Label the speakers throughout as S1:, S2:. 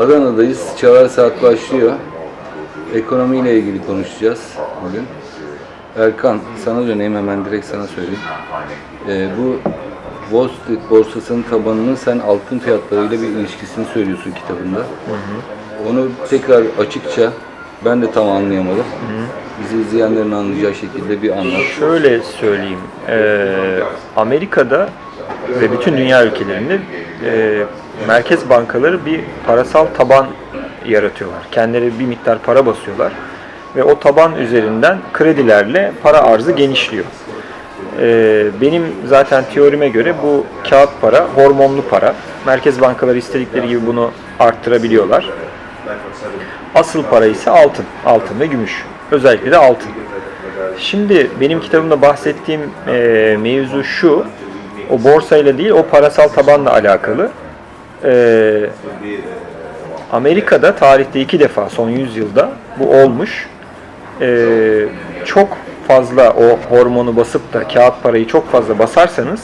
S1: Adana'dayız. Çalar Saat başlıyor. Ekonomiyle ilgili konuşacağız bugün. Erkan, sana döneyim hemen direkt sana söyleyeyim. Ee, bu Wall Street borsasının tabanının sen altın fiyatlarıyla bir ilişkisini söylüyorsun kitabında. Onu tekrar açıkça ben de tam anlayamadım. Bizi izleyenlerin anlayacağı şekilde bir anlat.
S2: Şöyle söyleyeyim. Eee, Amerika'da ve bütün dünya ülkelerinde eee, merkez bankaları bir parasal taban yaratıyorlar. Kendileri bir miktar para basıyorlar ve o taban üzerinden kredilerle para arzı genişliyor. Eee, benim zaten teorime göre bu kağıt para hormonlu para. Merkez bankaları istedikleri gibi bunu arttırabiliyorlar. Asıl para ise altın. Altın ve gümüş. Özellikle de altın. Şimdi benim kitabımda bahsettiğim e, mevzu şu. O borsayla değil, o parasal tabanla alakalı. E, Amerika'da tarihte iki defa son 100 yılda bu olmuş. E, çok fazla o hormonu basıp da kağıt parayı çok fazla basarsanız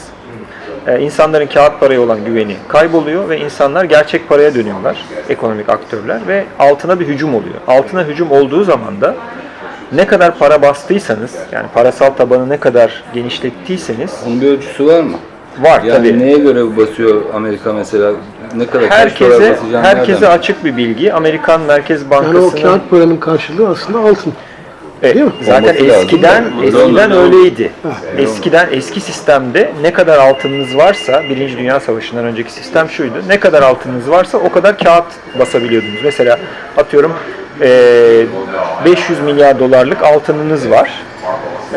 S2: e, insanların kağıt paraya olan güveni kayboluyor ve insanlar gerçek paraya dönüyorlar, ekonomik aktörler ve altına bir hücum oluyor. Altına hücum olduğu zaman da ne kadar para bastıysanız, yani parasal tabanı ne kadar genişlettiyseniz
S1: Onun bir ölçüsü var mı?
S2: var
S1: Yani
S2: tabii.
S1: neye göre basıyor Amerika mesela? Ne kadar
S2: Herkese herkese
S1: nereden?
S2: açık bir bilgi. Amerikan Merkez
S3: Yani
S2: Bankası'nın
S3: o kağıt paranın karşılığı aslında altın.
S2: Evet,
S3: Değil mi?
S2: zaten
S1: Olması lazım.
S2: eskiden
S1: Burada
S2: eskiden öyleydi. Eskiden eski sistemde ne kadar altınınız varsa Birinci Dünya Savaşı'ndan önceki sistem şuydu. Ne kadar altınınız varsa o kadar kağıt basabiliyordunuz. Mesela atıyorum eee, 500 milyar dolarlık altınınız var.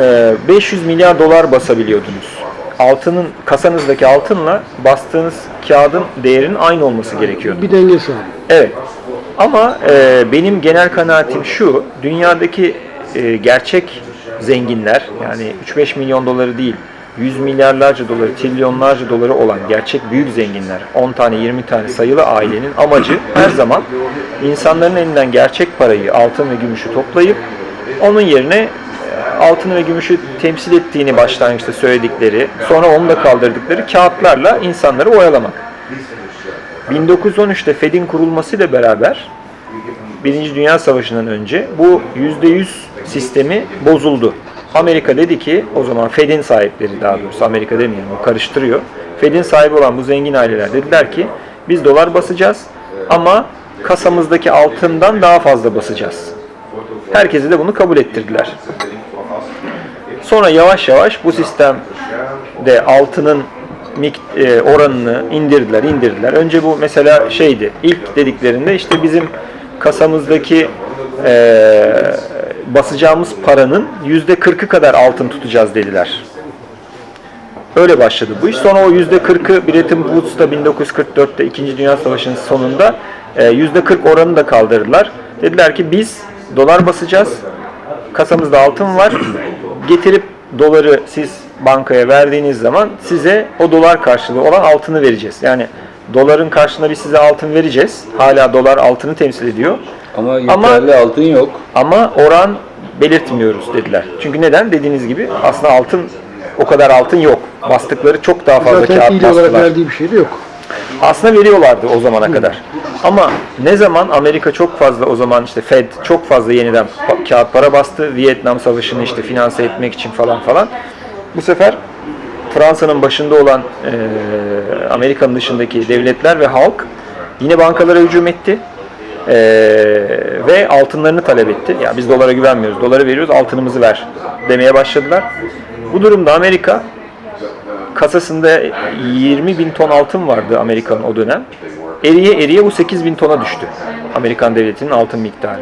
S2: Eee, 500 milyar dolar basabiliyordunuz. Altının kasanızdaki altınla bastığınız kağıdın değerinin aynı olması gerekiyordu.
S3: Bir denge sağlıyor.
S2: Evet. Ama e, benim genel kanaatim şu, dünyadaki e, gerçek zenginler, yani 3-5 milyon doları değil, 100 milyarlarca doları, trilyonlarca doları olan gerçek büyük zenginler, 10 tane 20 tane sayılı ailenin amacı her zaman insanların elinden gerçek parayı, altın ve gümüşü toplayıp onun yerine e, altın ve gümüşü temsil ettiğini başlangıçta söyledikleri, sonra onu da kaldırdıkları kağıtlarla insanları oyalamak. 1913'te Fed'in kurulmasıyla beraber Birinci Dünya Savaşı'ndan önce bu %100 sistemi bozuldu. Amerika dedi ki, o zaman Fed'in sahipleri daha doğrusu Amerika demeyelim, o karıştırıyor. Fed'in sahibi olan bu zengin aileler dediler ki, biz dolar basacağız ama kasamızdaki altından daha fazla basacağız. Herkese de bunu kabul ettirdiler. Sonra yavaş yavaş bu sistemde altının e, oranını indirdiler, indirdiler. Önce bu mesela şeydi, ilk dediklerinde işte bizim kasamızdaki e, basacağımız paranın yüzde kırkı kadar altın tutacağız dediler. Öyle başladı bu iş. Sonra o yüzde kırkı Bretton Woods'ta 1944'te 2. Dünya Savaşı'nın sonunda e, yüzde kırk oranını da kaldırdılar. Dediler ki biz dolar basacağız. Kasamızda altın var. Getirip doları siz bankaya verdiğiniz zaman size o dolar karşılığı olan altını vereceğiz. Yani doların karşılığında biz size altın vereceğiz. Hala dolar altını temsil ediyor.
S1: Ama yeterli altın yok.
S2: Ama oran belirtmiyoruz dediler. Çünkü neden? Dediğiniz gibi aslında altın o kadar altın yok. Bastıkları çok daha fazla
S3: Zaten
S2: kağıt
S3: fiil olarak
S2: bastılar.
S3: verdiği bir şey de yok.
S2: Aslında veriyorlardı o zamana kadar. Ama ne zaman Amerika çok fazla o zaman işte Fed çok fazla yeniden kağıt para bastı. Vietnam Savaşı'nı işte finanse etmek için falan falan. Bu sefer Fransa'nın başında olan eee, Amerika'nın dışındaki devletler ve halk yine bankalara hücum etti. Eee, ve altınlarını talep etti. Ya biz dolara güvenmiyoruz. Doları veriyoruz, altınımızı ver demeye başladılar. Bu durumda Amerika kasasında 20 bin ton altın vardı Amerika'nın o dönem. Eriye eriye bu 8 bin tona düştü. Amerikan devletinin altın miktarı.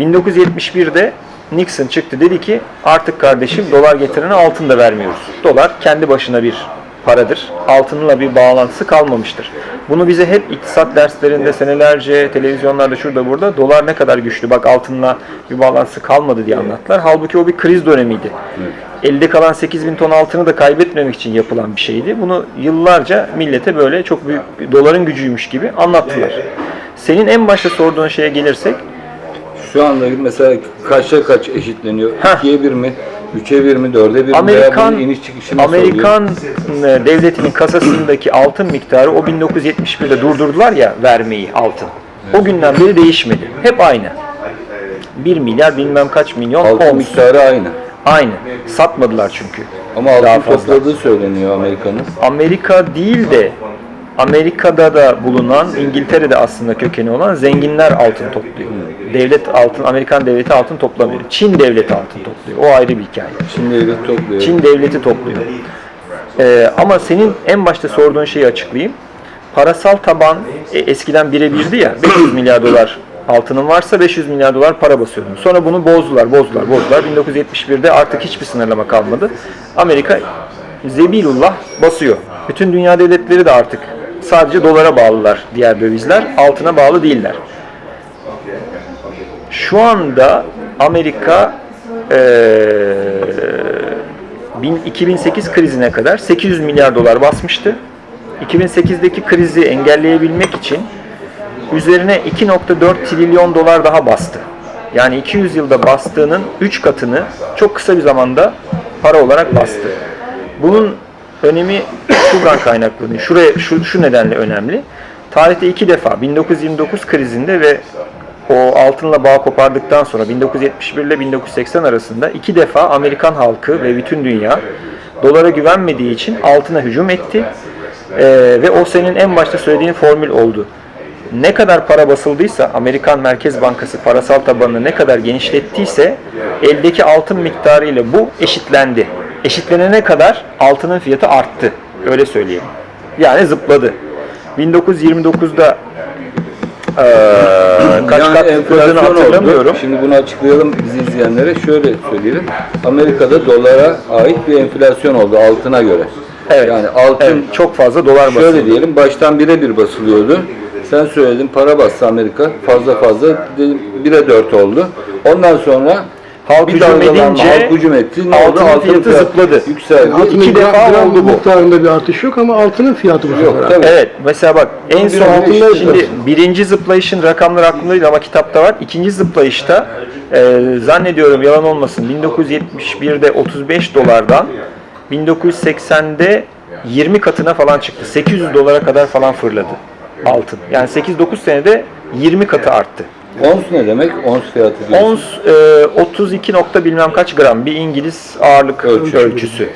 S2: 1971'de Nixon çıktı dedi ki artık kardeşim dolar getirene altın da vermiyoruz. Dolar kendi başına bir paradır. Altınla bir bağlantısı kalmamıştır. Bunu bize hep iktisat derslerinde senelerce televizyonlarda şurada burada dolar ne kadar güçlü bak altınla bir bağlantısı kalmadı diye anlattılar. Halbuki o bir kriz dönemiydi. Elde kalan 8 bin ton altını da kaybetmemek için yapılan bir şeydi. Bunu yıllarca millete böyle çok büyük doların gücüymüş gibi anlattılar. Senin en başta sorduğun şeye gelirsek
S1: Şu anda mesela kaçta kaç eşitleniyor?
S2: Heh.
S1: İkiye bir mi? Üçe bir mi, dörde bir mi veya
S2: Amerikan
S1: iniş çıkışı nasıl oluyor?
S2: Amerikan e, devletinin kasasındaki altın miktarı o 1971'de durdurdular ya vermeyi altın. O günden beri değişmedi. Hep aynı. 1 milyar bilmem kaç milyon
S1: Altın
S2: ons.
S1: miktarı aynı.
S2: Aynı. Satmadılar çünkü.
S1: Ama
S2: Daha
S1: altın
S2: fazla.
S1: topladığı söyleniyor Amerika'nın.
S2: Amerika değil de Amerika'da da bulunan, İngiltere'de aslında kökeni olan zenginler altın topluyor. Devlet altın, Amerikan devleti altın toplamıyor. Çin devleti altın topluyor. O ayrı bir hikaye.
S1: Şimdi devlet topluyor.
S2: Çin devleti topluyor. Ee, ama senin en başta sorduğun şeyi açıklayayım. Parasal taban e, eskiden birebirdi ya 500 milyar dolar altının varsa 500 milyar dolar para basıyordun. Sonra bunu bozdular, bozdular, bozdular. 1971'de artık hiçbir sınırlama kalmadı. Amerika zebilullah basıyor. Bütün dünya devletleri de artık sadece dolara bağlılar diğer dövizler. Altına bağlı değiller. Şu anda Amerika bin- 2008 krizine kadar 800 milyar dolar basmıştı. 2008'deki krizi engelleyebilmek için üzerine 2.4 trilyon dolar daha bastı. Yani 200 yılda bastığının 3 katını çok kısa bir zamanda para olarak bastı. Bunun önemi şuradan kaynaklanıyor. Şuraya şu, şu nedenle önemli. Tarihte iki defa 1929 krizinde ve o altınla bağ kopardıktan sonra 1971 ile 1980 arasında iki defa Amerikan halkı ve bütün dünya dolara güvenmediği için altına hücum etti. Ee, ve o senin en başta söylediğin formül oldu. Ne kadar para basıldıysa Amerikan Merkez Bankası parasal tabanını ne kadar genişlettiyse eldeki altın miktarı ile bu eşitlendi. Eşitlenene kadar altının fiyatı arttı. Öyle söyleyeyim. Yani zıpladı. 1929'da eee kaç
S1: Yani
S2: kat
S1: enflasyon
S2: hatırlamıyorum.
S1: oldu. Şimdi bunu açıklayalım bizi izleyenlere. Şöyle söyleyelim. Amerika'da dolara ait bir enflasyon oldu altına göre.
S2: Evet.
S1: Yani altın
S2: Evet, çok fazla dolar basıldı.
S1: şöyle diyelim baştan birebir basılıyordu. Sen söyledin para bastı Amerika fazla fazla dedim 1'e 4 oldu. Ondan sonra
S2: Halk
S1: bir
S2: hücum edince
S1: halk hücum etti. Ne oldu?
S2: altının
S1: Altın
S2: fiyatı
S1: fiyatı
S2: zıpladı.
S1: Yükseldi.
S3: Altının
S2: iki defa
S3: gram-
S2: oldu bu.
S3: miktarında bir artış yok ama altının fiyatı bu
S1: Yok
S3: sefer.
S1: tabii.
S2: Evet mesela bak en son altında şimdi birinci zıplayışın rakamları aklımda değil ama kitapta var. İkinci zıplayışta e, zannediyorum yalan olmasın 1971'de 35 dolardan 1980'de 20 katına falan çıktı. 800 dolara kadar falan fırladı altın. Yani 8-9 senede 20 katı arttı.
S1: Ons ne demek? Ons fiyatı diyorsun.
S2: Ons e, 32 nokta bilmem kaç gram bir İngiliz ağırlık
S1: Ölçü.
S2: ölçüsü.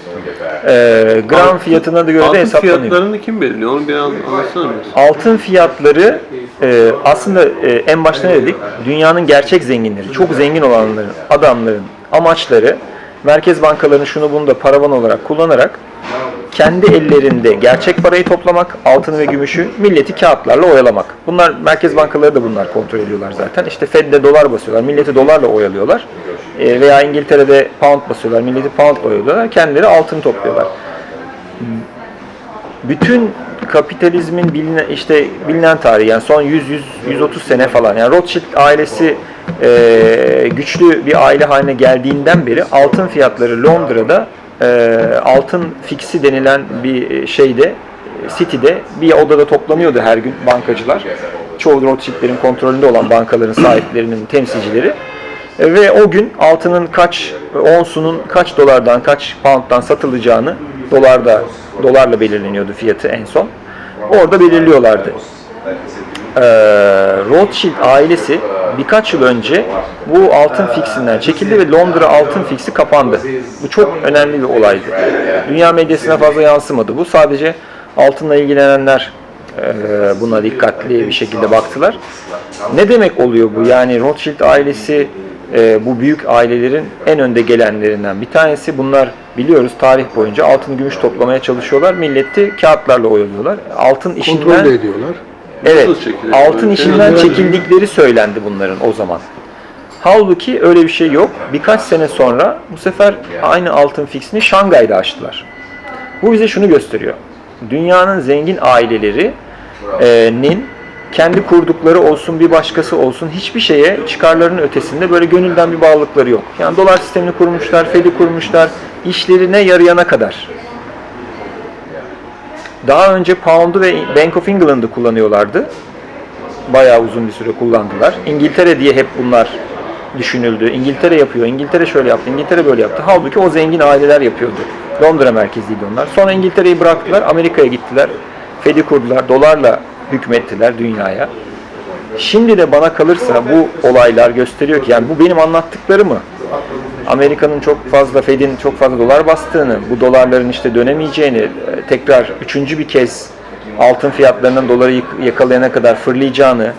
S2: E, gram fiyatına göre de
S4: Altın
S2: hesaplanıyor.
S4: fiyatlarını kim belirliyor? Onu bir an- anlatsana biraz.
S2: Altın fiyatları e, aslında e, en başta ne dedik? Dünyanın gerçek zenginleri, çok zengin olanların, adamların amaçları merkez bankalarının şunu bunu da paravan olarak kullanarak kendi ellerinde gerçek parayı toplamak, altını ve gümüşü milleti kağıtlarla oyalamak. Bunlar merkez bankaları da bunlar kontrol ediyorlar zaten. İşte Fed'de dolar basıyorlar, milleti dolarla oyalıyorlar. E, veya İngiltere'de pound basıyorlar, milleti poundla oyalıyorlar. Kendileri altın topluyorlar bütün kapitalizmin bilinen işte bilinen tarihi yani son 100 100 130 sene falan yani Rothschild ailesi e, güçlü bir aile haline geldiğinden beri altın fiyatları Londra'da e, altın fiksi denilen bir şeyde e, City'de bir odada toplanıyordu her gün bankacılar. Çoğu Rothschild'lerin kontrolünde olan bankaların sahiplerinin temsilcileri. Ve o gün altının kaç onsunun kaç dolardan kaç pound'dan satılacağını dolarda dolarla belirleniyordu fiyatı en son. Orada belirliyorlardı. Ee, Rothschild ailesi birkaç yıl önce bu altın fiksinden çekildi ve Londra altın fiksi kapandı. Bu çok önemli bir olaydı. Dünya medyasına fazla yansımadı. Bu sadece altınla ilgilenenler e, buna dikkatli bir şekilde baktılar. Ne demek oluyor bu? Yani Rothschild ailesi e, bu büyük ailelerin en önde gelenlerinden bir tanesi. Bunlar biliyoruz tarih boyunca altın gümüş toplamaya çalışıyorlar. Milleti kağıtlarla oyalıyorlar. Altın işinden
S3: Kontrol de ediyorlar.
S2: Evet, altın işinden çekildikleri söylendi bunların o zaman. Halbuki öyle bir şey yok. Birkaç sene sonra bu sefer aynı altın fiksini Şangay'da açtılar. Bu bize şunu gösteriyor. Dünyanın zengin ailelerinin kendi kurdukları olsun bir başkası olsun hiçbir şeye çıkarlarının ötesinde böyle gönülden bir bağlılıkları yok. Yani dolar sistemini kurmuşlar, Fed'i kurmuşlar, işlerine yarayana kadar. Daha önce Pound'u ve Bank of England'ı kullanıyorlardı. Bayağı uzun bir süre kullandılar. İngiltere diye hep bunlar düşünüldü. İngiltere yapıyor, İngiltere şöyle yaptı, İngiltere böyle yaptı. Halbuki o zengin aileler yapıyordu. Londra merkezliydi onlar. Sonra İngiltere'yi bıraktılar, Amerika'ya gittiler. Fed'i kurdular, dolarla hükmettiler dünyaya. Şimdi de bana kalırsa bu olaylar gösteriyor ki yani bu benim anlattıklarımı Amerika'nın çok fazla Fed'in çok fazla dolar bastığını, bu dolarların işte dönemeyeceğini, e, tekrar üçüncü bir kez altın fiyatlarının doları yakalayana kadar fırlayacağını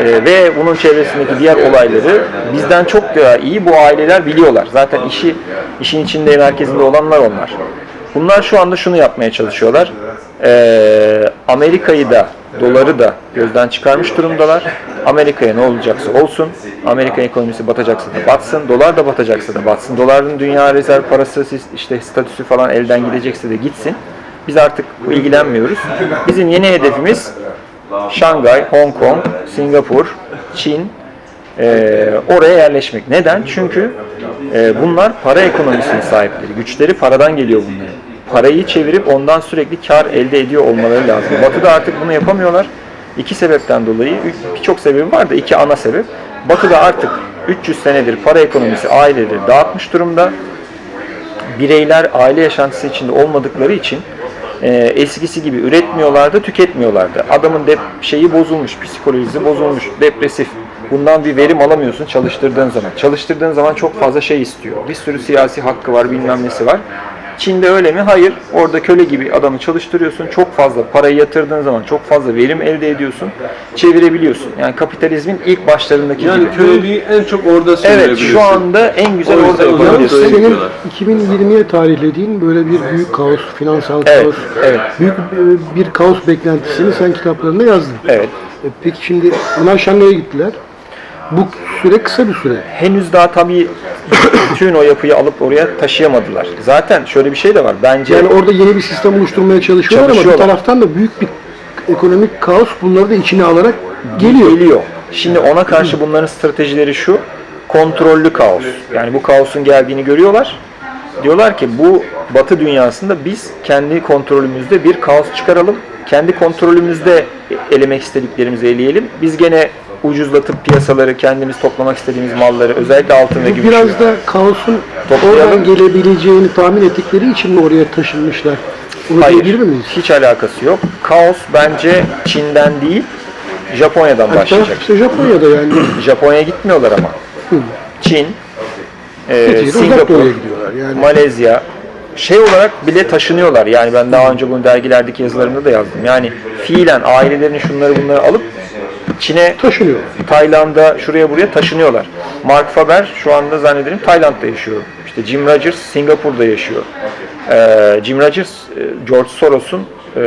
S2: e, ve bunun çevresindeki diğer olayları bizden çok daha iyi bu aileler biliyorlar. Zaten işi işin içinde merkezinde olanlar onlar. Bunlar şu anda şunu yapmaya çalışıyorlar. E, Amerika'yı da doları da gözden çıkarmış durumdalar. Amerika'ya ne olacaksa olsun. Amerika ekonomisi batacaksa da batsın. Dolar da batacaksa da batsın. Doların dünya rezerv parası işte statüsü falan elden gidecekse de gitsin. Biz artık ilgilenmiyoruz. Bizim yeni hedefimiz Şangay, Hong Kong, Singapur, Çin, e, oraya yerleşmek. Neden? Çünkü e, bunlar para ekonomisinin sahipleri. Güçleri paradan geliyor bunların. Parayı çevirip ondan sürekli kar elde ediyor olmaları lazım. Batı'da artık bunu yapamıyorlar. İki sebepten dolayı, birçok sebebi var da iki ana sebep. Batı'da artık 300 senedir para ekonomisi aileleri dağıtmış durumda. Bireyler aile yaşantısı içinde olmadıkları için e, eskisi gibi üretmiyorlardı, tüketmiyorlardı. Adamın de şeyi bozulmuş, psikolojisi bozulmuş, depresif. Bundan bir verim alamıyorsun çalıştırdığın zaman. Çalıştırdığın zaman çok fazla şey istiyor. Bir sürü siyasi hakkı var, bilmem nesi var. Çin'de öyle mi? Hayır. Orada köle gibi adamı çalıştırıyorsun. Çok fazla parayı yatırdığın zaman çok fazla verim elde ediyorsun. Çevirebiliyorsun. Yani kapitalizmin ilk başlarındaki
S4: Yani
S2: gibi.
S4: köleliği en çok orada
S2: Evet şu anda en güzel
S4: O
S2: orada
S4: öyle
S3: Senin
S4: gidiyorlar.
S3: 2020'ye tarihlediğin böyle bir büyük kaos, finansal
S2: Evet,
S3: kaos,
S2: evet.
S3: büyük e, bir kaos beklentisini sen kitaplarında yazdın.
S2: Evet.
S3: E, Peki şimdi onlar Şangay'a gittiler. Bu süre kısa bir süre.
S2: henüz daha tabii bütün o yapıyı alıp oraya taşıyamadılar. Zaten şöyle bir şey de var. Bence
S3: Yani orada yeni bir sistem oluşturmaya çalışıyorlar, ama bir taraftan da büyük bir ekonomik kaos bunları da içine alarak geliyor.
S2: geliyor. Şimdi ona karşı bunların stratejileri şu. Kontrollü kaos. Yani bu kaosun geldiğini görüyorlar. Diyorlar ki bu Batı dünyasında biz kendi kontrolümüzde bir kaos çıkaralım. Kendi kontrolümüzde elemek istediklerimizi eleyelim. Biz gene ucuzlatıp piyasaları kendimiz toplamak istediğimiz malları özellikle altın ve gümüş.
S3: biraz da kaosun oradan gelebileceğini tahmin ettikleri için mi oraya taşınmışlar? Onu
S2: Hayır.
S3: diyebilir miyiz?
S2: Hiç alakası yok. Kaos bence Çin'den değil Japonya'dan
S3: Hatta
S2: başlayacak.
S3: işte Japonya'da yani
S2: Japonya'ya gitmiyorlar ama. Çin, e,
S3: uzak
S2: Singapur,
S3: doğuya gidiyorlar. Yani
S2: Malezya şey olarak bile taşınıyorlar. Yani ben daha önce bunu dergilerdeki yazılarımda da yazdım. Yani fiilen ailelerin şunları bunları alıp Çin'e
S3: taşınıyor.
S2: Tayland'a şuraya buraya taşınıyorlar. Mark Faber şu anda zannederim Tayland'da yaşıyor. İşte Jim Rogers Singapur'da yaşıyor. Ee, Jim Rogers e, George Soros'un e,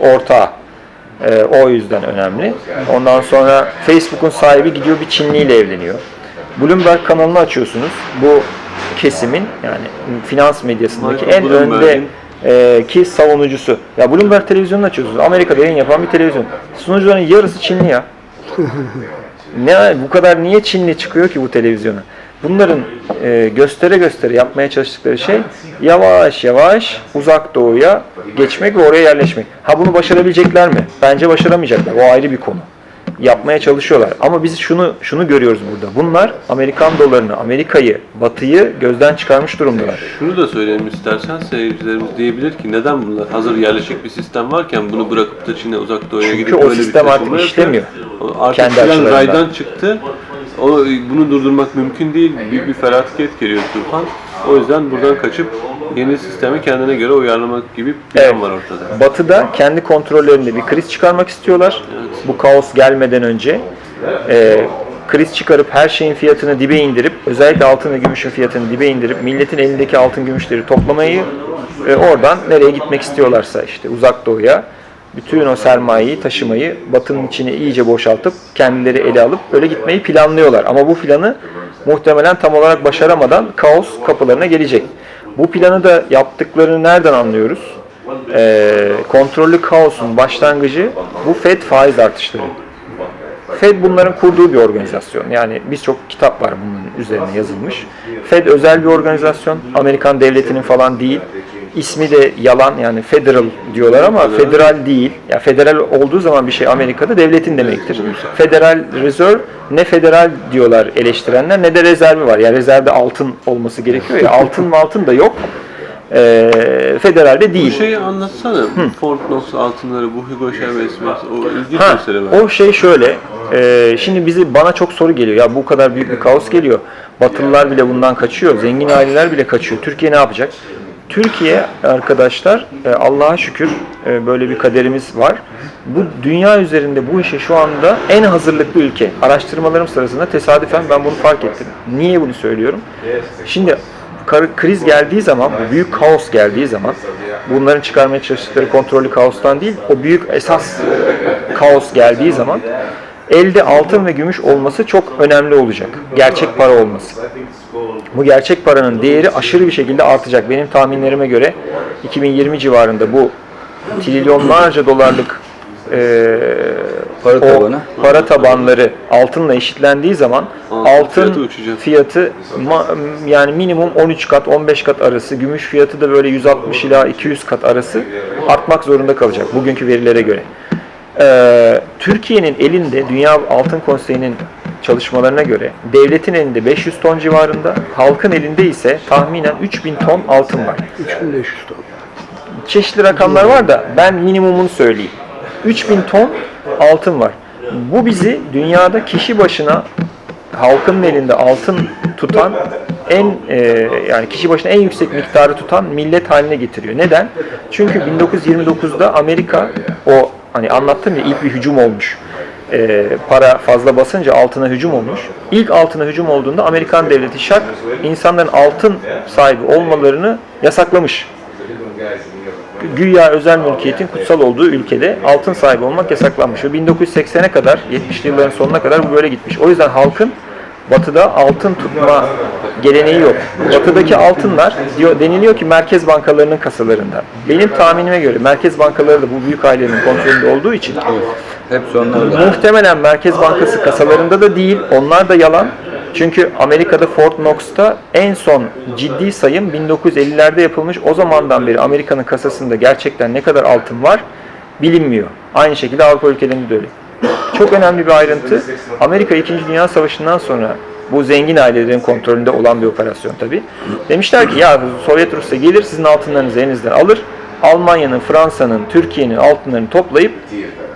S2: ortağı. E, o yüzden önemli. Ondan sonra Facebook'un sahibi gidiyor bir Çinli ile evleniyor. Bloomberg kanalını açıyorsunuz. Bu kesimin yani finans medyasındaki
S4: Michael
S2: en önde e, ki savunucusu. Ya Bloomberg televizyonunu açıyorsunuz. Amerika'da yayın yapan bir televizyon. Sunucuların yarısı Çinli ya. Ne bu kadar niye Çinli çıkıyor ki bu televizyona? Bunların e, göstere göstere yapmaya çalıştıkları şey yavaş yavaş uzak doğuya geçmek ve oraya yerleşmek. Ha bunu başarabilecekler mi? Bence başaramayacaklar. O ayrı bir konu. Yapmaya çalışıyorlar. Ama biz şunu şunu görüyoruz burada. Bunlar Amerikan dolarını, Amerika'yı, Batı'yı gözden çıkarmış durumdalar.
S4: Şunu da söyleyelim istersen seyircilerimiz diyebilir ki neden bunlar hazır yerleşik bir sistem varken bunu bırakıp da Çin'e uzak doğuya
S2: Çünkü
S4: gidip
S2: o
S4: böyle bir
S2: sistem artık
S4: taşınma
S2: işlemiyor.
S4: yapıyor. O Artık
S2: Kendi açılarından.
S4: raydan çıktı. O, bunu durdurmak mümkün değil. Büyük bir felaket geliyor Tufan. O yüzden buradan kaçıp yeni sistemi kendine göre uyarlamak gibi bir plan
S2: Evet.
S4: var ortada.
S2: Batı'da kendi kontrollerinde bir kriz çıkarmak istiyorlar. Bu kaos gelmeden önce e, kriz çıkarıp her şeyin fiyatını dibe indirip özellikle altın ve gümüşün fiyatını dibe indirip milletin elindeki altın gümüşleri toplamayı ve oradan nereye gitmek istiyorlarsa işte uzak doğuya bütün o sermayeyi taşımayı Batı'nın içine iyice boşaltıp kendileri ele alıp öyle gitmeyi planlıyorlar. Ama bu planı muhtemelen tam olarak başaramadan kaos kapılarına gelecek. Bu planı da yaptıklarını nereden anlıyoruz? Ee, kontrollü kaosun başlangıcı bu FED faiz artışları. FED bunların kurduğu bir organizasyon. Yani birçok kitap var bunun üzerine yazılmış. FED özel bir organizasyon. Amerikan devletinin falan değil. İsmi de yalan yani federal diyorlar ama federal değil. Ya federal olduğu zaman bir şey Amerika'da devletin demektir. Federal Reserve ne federal diyorlar eleştirenler ne de rezervi var. Yani rezervde altın olması gerekiyor ya altın mı altın da yok. Ee, federalde
S4: Bu
S2: değil.
S4: şeyi anlatsana. Fort Knox altınları, bu Hugo Chavez o ilginç
S2: Ha,
S4: mesele var.
S2: o şey şöyle. e, şimdi bizi bana çok soru geliyor. Ya bu kadar büyük bir kaos geliyor. Batılılar bile bundan kaçıyor. Zengin aileler bile kaçıyor. Türkiye ne yapacak? Türkiye arkadaşlar e, Allah'a şükür e, böyle bir kaderimiz var. Bu dünya üzerinde bu işe şu anda en hazırlıklı ülke. Araştırmalarım sırasında tesadüfen ben bunu fark ettim. Niye bunu söylüyorum? Şimdi kriz geldiği zaman, bu büyük kaos geldiği zaman bunların çıkarmaya çalıştıkları kontrollü kaostan değil, o büyük esas kaos geldiği zaman elde altın ve gümüş olması çok önemli olacak. Gerçek para olması. Bu gerçek paranın değeri aşırı bir şekilde artacak. Benim tahminlerime göre 2020 civarında bu trilyonlarca dolarlık eee,
S1: Para tabanı.
S2: para tabanları altınla eşitlendiği zaman
S4: Altın
S2: altın
S4: fiyatı uçacak.
S2: fiyatı ma- yani minimum 13 kat 15 kat arası, gümüş fiyatı da böyle 160 ila 200 kat arası artmak zorunda kalacak bugünkü verilere göre. Ee, Türkiye'nin elinde Dünya Altın Konseyi'nin çalışmalarına göre devletin elinde 500 ton civarında, halkın elinde ise tahminen 3000 ton altın var.
S3: 3500 ton.
S2: Çeşitli rakamlar var da ben minimumunu söyleyeyim. 3000 ton altın var. Bu bizi dünyada kişi başına halkın elinde altın tutan en e, yani kişi başına en yüksek miktarı tutan millet haline getiriyor. Neden? Çünkü 1929'da Amerika o hani anlattım ya ilk bir hücum olmuş. E, para fazla basınca altına hücum olmuş. İlk altına hücum olduğunda Amerikan devleti şak insanların altın sahibi olmalarını yasaklamış güya özel mülkiyetin kutsal olduğu ülkede altın sahibi olmak yasaklanmış. Ve 1980'e kadar, 70'li yılların sonuna kadar bu böyle gitmiş. O yüzden halkın batıda altın tutma geleneği yok. Batıdaki altınlar diyor, deniliyor ki merkez bankalarının kasalarında. Benim tahminime göre merkez bankaları da bu büyük ailenin kontrolünde olduğu için
S1: Hepsi onlarla.
S2: Muhtemelen Merkez Bankası kasalarında da değil. Onlar da yalan. Çünkü Amerika'da Fort Knox'ta en son ciddi sayım 1950'lerde yapılmış. O zamandan beri Amerika'nın kasasında gerçekten ne kadar altın var bilinmiyor. Aynı şekilde Avrupa ülkelerinde de öyle. Çok önemli bir ayrıntı. Amerika 2. Dünya Savaşı'ndan sonra bu zengin ailelerin kontrolünde olan bir operasyon tabii. Demişler ki ya Sovyet Rusya gelir sizin altınlarınızı elinizden alır. Almanya'nın, Fransa'nın, Türkiye'nin altınlarını toplayıp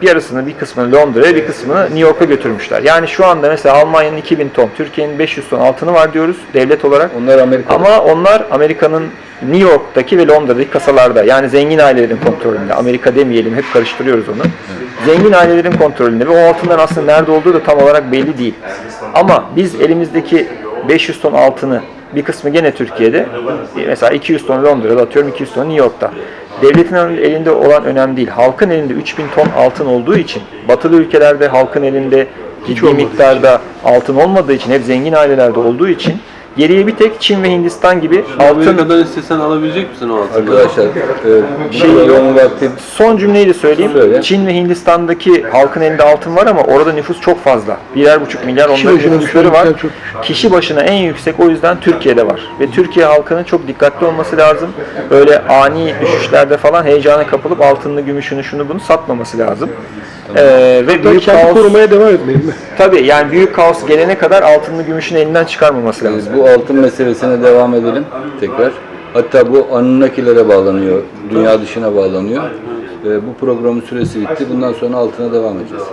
S2: bir yarısını bir kısmını Londra'ya bir kısmını New York'a götürmüşler. Yani şu anda mesela Almanya'nın 2000 ton, Türkiye'nin 500 ton altını var diyoruz devlet olarak.
S1: Onlar Amerika'da.
S2: Ama onlar Amerika'nın New York'taki ve Londra'daki kasalarda yani zengin ailelerin kontrolünde. Amerika demeyelim hep karıştırıyoruz onu. Zengin ailelerin kontrolünde ve o altınların aslında nerede olduğu da tam olarak belli değil. Ama biz elimizdeki 500 ton altını bir kısmı gene Türkiye'de. Mesela 200 ton Londra'da atıyorum 200 ton New York'ta. Devletin elinde olan önemli değil. Halkın elinde 3000 ton altın olduğu için batılı ülkelerde halkın elinde ciddi miktarda altın olmadığı için hep zengin ailelerde olduğu için geriye bir tek Çin ve Hindistan gibi altın
S4: Amerika'dan istesen alabilecek misin o altını?
S1: Arkadaşlar, e, şey yoğun vakti
S2: Son cümleyi de söyleyeyim.
S1: Söyle.
S2: Çin ve Hindistan'daki halkın elinde altın var ama orada nüfus çok fazla. Birer buçuk milyar onların
S3: başına
S2: nüfusları var.
S3: çok-
S2: Kişi başına en yüksek o yüzden Türkiye'de var. Ve Türkiye halkının çok dikkatli olması lazım. Öyle ani düşüşlerde falan heyecana kapılıp altınını, gümüşünü, şunu bunu satmaması lazım. Ee, ve büyük
S3: kendi
S2: kaos,
S3: korumaya devam etmeliyim mi?
S2: tabii yani büyük kaos gelene kadar altınını, gümüşünü elinden çıkarmaması lazım.
S1: Biz bu altın meselesine devam edelim tekrar. Hatta bu Anunnakilere bağlanıyor, dünya dışına bağlanıyor. E, bu programın süresi bitti. Bundan sonra altına devam edeceğiz.